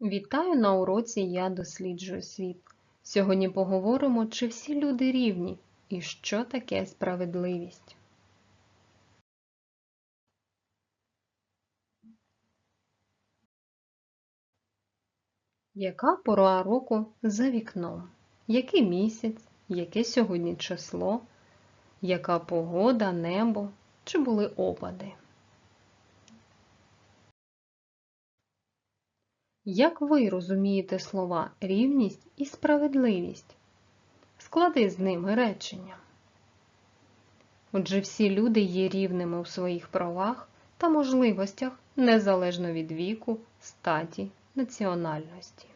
Вітаю на уроці Я досліджую світ. Сьогодні поговоримо, чи всі люди рівні і що таке справедливість. Яка пора року за вікном? Який місяць? Яке сьогодні число? Яка погода, небо? Чи були опади? Як ви розумієте слова рівність і справедливість? Склади з ними речення. Отже, всі люди є рівними у своїх правах та можливостях незалежно від віку, статі, національності.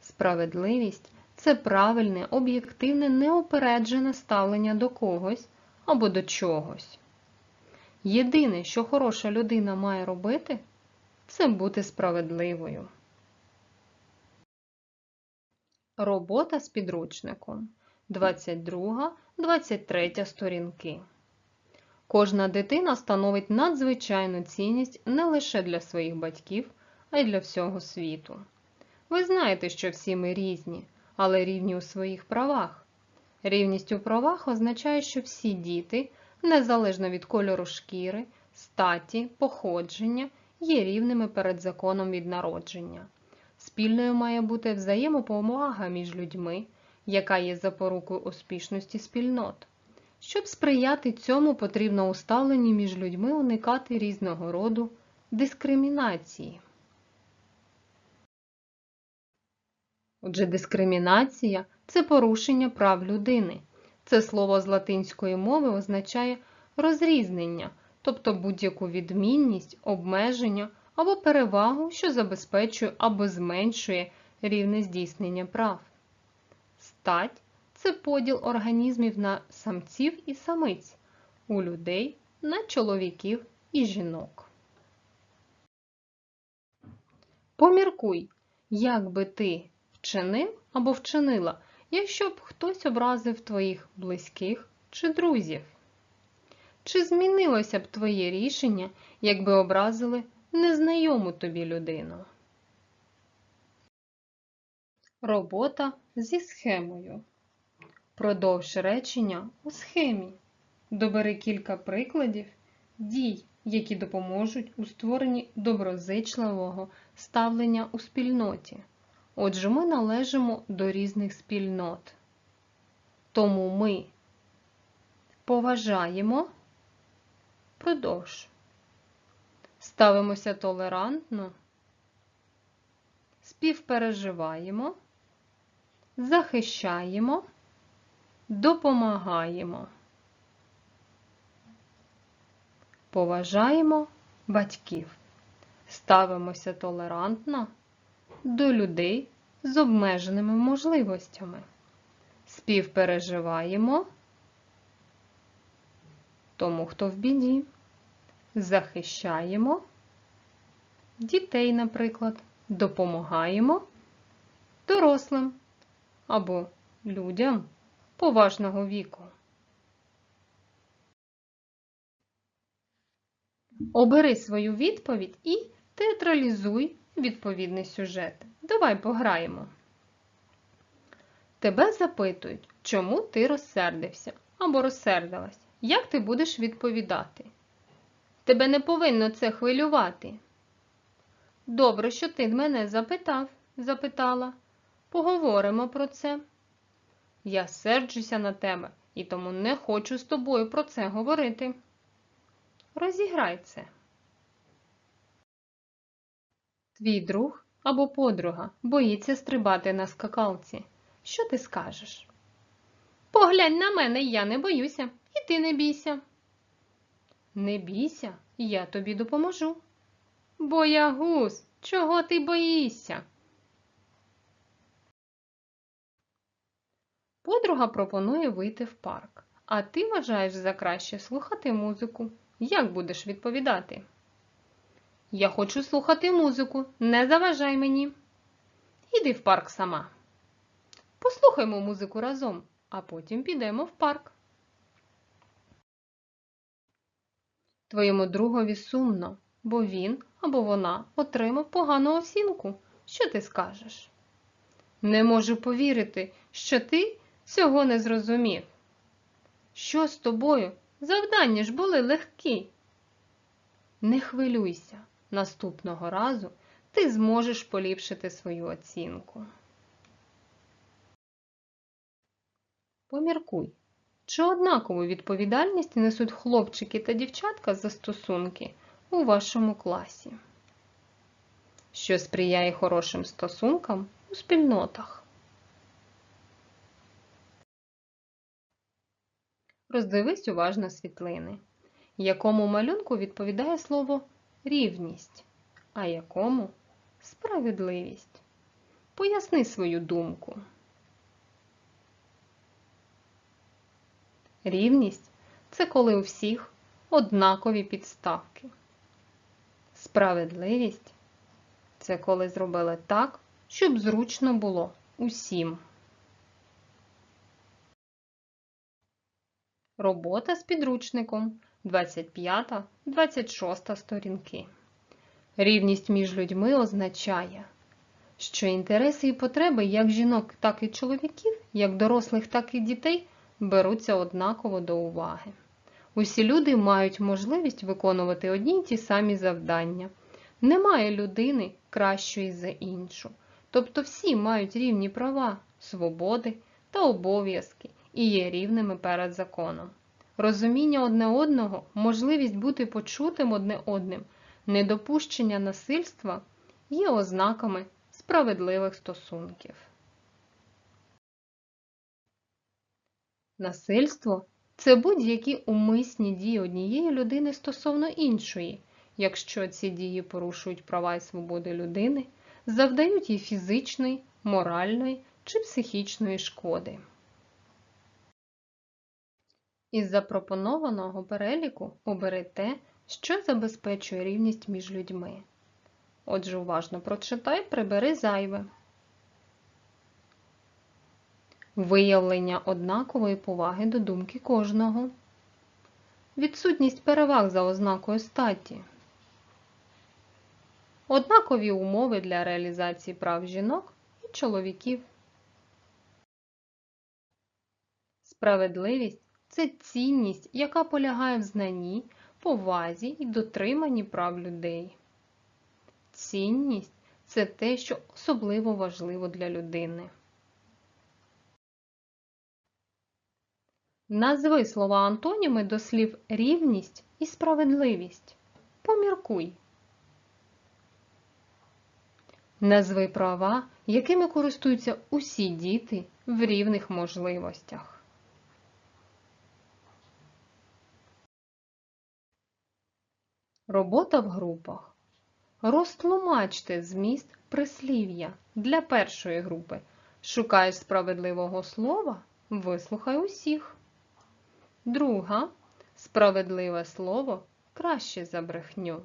Справедливість це правильне, об'єктивне, неупереджене ставлення до когось або до чогось. Єдине, що хороша людина має робити, це бути справедливою. Робота з підручником 22-23 сторінки. Кожна дитина становить надзвичайну цінність не лише для своїх батьків, а й для всього світу. Ви знаєте, що всі ми різні, але рівні у своїх правах. Рівність у правах означає, що всі діти, незалежно від кольору шкіри, статі, походження, є рівними перед законом від народження. Спільною має бути взаємопомога між людьми, яка є запорукою успішності спільнот. Щоб сприяти цьому, потрібно у ставленні між людьми уникати різного роду дискримінації. Отже, дискримінація це порушення прав людини. Це слово з латинської мови означає розрізнення, тобто будь-яку відмінність, обмеження або перевагу, що забезпечує або зменшує рівне здійснення прав. Стать це поділ організмів на самців і самиць, у людей на чоловіків і жінок. Поміркуй, як би ти вчинив або вчинила, якщо б хтось образив твоїх близьких чи друзів. Чи змінилося б твоє рішення, якби образили незнайому тобі людину? Робота зі схемою. Продовж речення у схемі. Добери кілька прикладів дій, які допоможуть у створенні доброзичливого ставлення у спільноті. Отже, ми належимо до різних спільнот. Тому ми поважаємо продовж. Ставимося толерантно, співпереживаємо, захищаємо, допомагаємо. Поважаємо батьків. Ставимося толерантно до людей з обмеженими можливостями. Співпереживаємо тому, хто в біді. Захищаємо дітей, наприклад, допомагаємо дорослим або людям поважного віку. Обери свою відповідь і театралізуй відповідний сюжет. Давай пограємо. Тебе запитують, чому ти розсердився або розсердилась. Як ти будеш відповідати? Тебе не повинно це хвилювати. Добре, що ти мене запитав, запитала. Поговоримо про це. Я серджуся на тебе і тому не хочу з тобою про це говорити. Розіграй це. Твій друг або подруга боїться стрибати на скакалці. Що ти скажеш? Поглянь на мене, я не боюся, і ти не бійся. Не бійся, я тобі допоможу. Боягуз, чого ти боїшся? Подруга пропонує вийти в парк, а ти вважаєш за краще слухати музику. Як будеш відповідати? Я хочу слухати музику, не заважай мені. Іди в парк сама. Послухаймо музику разом, а потім підемо в парк. Твоєму другові сумно, бо він або вона отримав погану оцінку. Що ти скажеш? Не можу повірити, що ти цього не зрозумів. Що з тобою? Завдання ж були легкі. Не хвилюйся, наступного разу ти зможеш поліпшити свою оцінку. Поміркуй, чи однакову відповідальність несуть хлопчики та дівчатка за стосунки у вашому класі? Що сприяє хорошим стосункам у спільнотах? Роздивись уважно світлини, якому малюнку відповідає слово рівність, а якому справедливість. Поясни свою думку. Рівність це коли у всіх однакові підставки. Справедливість це коли зробили так, щоб зручно було усім. Робота з підручником 25-26 сторінки. Рівність між людьми означає, що інтереси і потреби як жінок, так і чоловіків, як дорослих, так і дітей беруться однаково до уваги. Усі люди мають можливість виконувати одні й ті самі завдання. Немає людини кращої за іншу. Тобто всі мають рівні права, свободи та обов'язки і є рівними перед законом. Розуміння одне одного, можливість бути почутим одне одним, недопущення насильства є ознаками справедливих стосунків. Насильство це будь-які умисні дії однієї людини стосовно іншої, якщо ці дії порушують права і свободи людини, завдають їй фізичної, моральної чи психічної шкоди. Із запропонованого переліку обери те, що забезпечує рівність між людьми. Отже, уважно прочитай, прибери зайве. Виявлення однакової поваги до думки кожного. Відсутність переваг за ознакою статі. Однакові умови для реалізації прав жінок і чоловіків. Справедливість це цінність, яка полягає в знанні, повазі і дотриманні прав людей. Цінність це те, що особливо важливо для людини. Назви слова антоніми до слів рівність і справедливість. Поміркуй. Назви права, якими користуються усі діти в рівних можливостях. Робота в групах. Розтлумачте зміст прислів'я для першої групи. Шукаєш справедливого слова, вислухай усіх. Друга справедливе слово краще за брехню.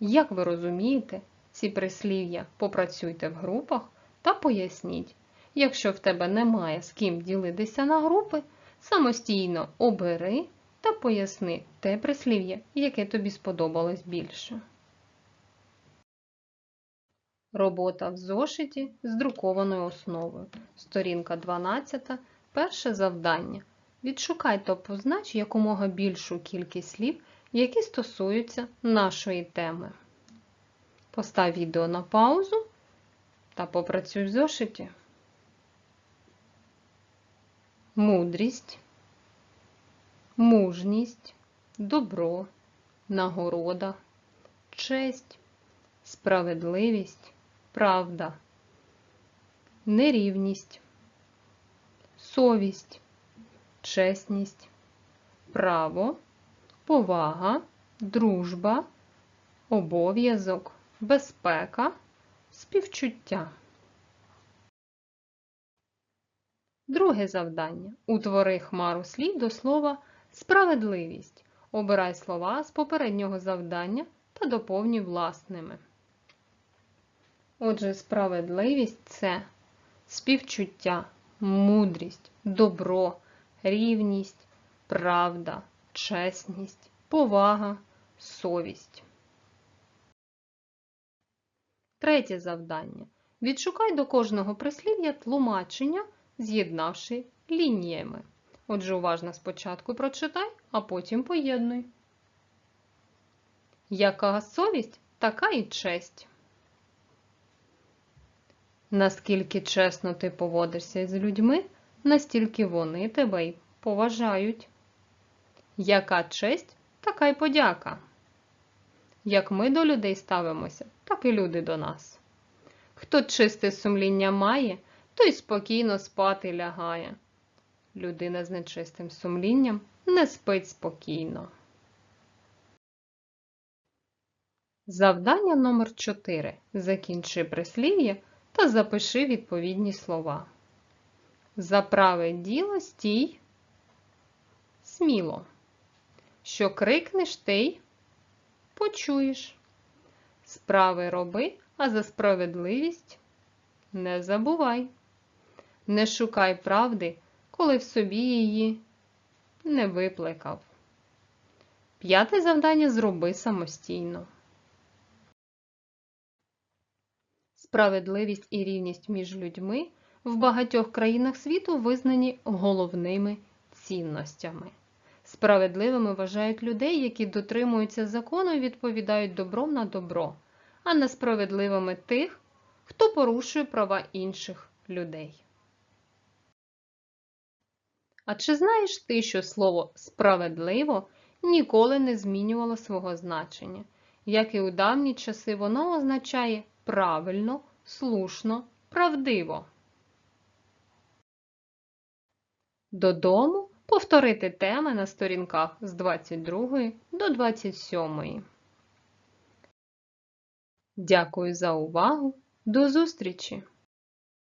Як ви розумієте ці прислів'я, попрацюйте в групах та поясніть. Якщо в тебе немає з ким ділитися на групи, самостійно обери та поясни те прислів'я, яке тобі сподобалось більше. Робота в зошиті з друкованою основою. Сторінка 12. Перше завдання. Відшукай та познач якомога більшу кількість слів, які стосуються нашої теми. Постав відео на паузу та попрацюй в зошиті. Мудрість, мужність, добро, нагорода, честь, справедливість, правда, нерівність, совість чесність, право, повага, дружба, обов'язок, безпека, співчуття. Друге завдання. Утвори хмару слів до слова справедливість. Обирай слова з попереднього завдання та доповнюй власними. Отже, справедливість це співчуття, мудрість, добро, рівність, правда, чесність, повага, совість. Третє завдання. Відшукай до кожного прислів'я тлумачення, з'єднавши лініями. Отже, уважно спочатку прочитай, а потім поєднуй. Яка совість, така і честь. Наскільки чесно ти поводишся з людьми, настільки вони тебе й поважають. Яка честь, така й подяка. Як ми до людей ставимося, так і люди до нас. Хто чисте сумління має, той спокійно спати лягає. Людина з нечистим сумлінням не спить спокійно. Завдання номер 4. Закінчи прислів'я та запиши відповідні слова. За праве діло стій сміло. Що крикнеш ти й почуєш. Справи роби, а за справедливість не забувай. Не шукай правди, коли в собі її не виплекав. П'яте завдання зроби самостійно. Справедливість і рівність між людьми в багатьох країнах світу визнані головними цінностями. Справедливими вважають людей, які дотримуються закону і відповідають добром на добро, а несправедливими тих, хто порушує права інших людей. А чи знаєш ти, що слово справедливо ніколи не змінювало свого значення? Як і у давні часи, воно означає правильно, слушно, правдиво. Додому повторити теми на сторінках з 22 до 27. Дякую за увагу. До зустрічі!